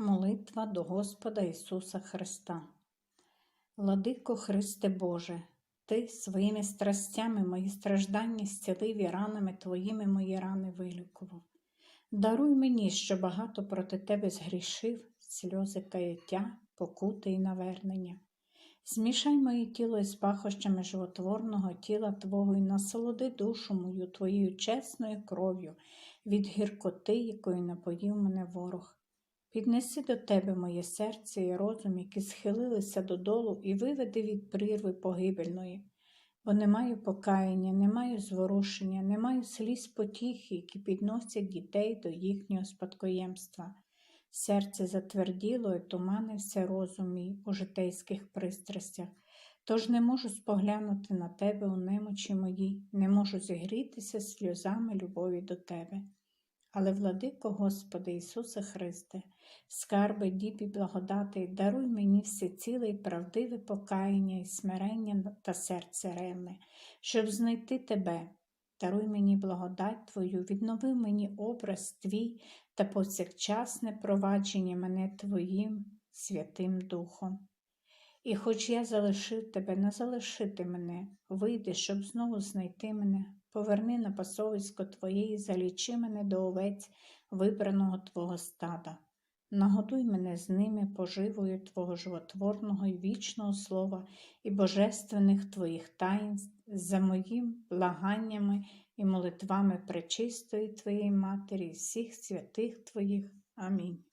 Молитва до Господа Ісуса Христа. Владико Христе Боже, Ти своїми страстями мої страждання зцілив і ранами Твоїми мої рани вилікував. Даруй мені, що багато проти Тебе згрішив, сльози каяття, покути і навернення. Змішай моє тіло із пахощами животворного тіла Твого і насолоди душу мою Твоєю чесною кров'ю від гіркоти, якою напоїв мене ворог. Піднеси до тебе моє серце і розум, які схилилися додолу, і виведи від прірви погибельної, бо не маю покаяння, не маю зворушення, не маю сліз потіхи, які підносять дітей до їхнього спадкоємства. Серце затверділо і туманився розум мій у житейських пристрастях, тож не можу споглянути на тебе у немочі моїй, не можу зігрітися сльозами любові до тебе. Але, владико Господи Ісусе Христе, скарби діб і благодати, даруй мені все ціле і правдиве покаяння і смирення та серце ревне, щоб знайти Тебе. Даруй мені благодать Твою, віднови мені образ Твій та повсякчасне провадження мене Твоїм Святим Духом. І хоч я залишив тебе, не залишити мене, вийди, щоб знову знайти мене, поверни на пасовисько Твоє і залічи мене до овець вибраного Твого стада. Нагодуй мене з ними поживою Твого животворного і вічного слова і божественних Твоїх таїнств за моїм благаннями і молитвами пречистої Твоєї Матері всіх святих Твоїх. Амінь.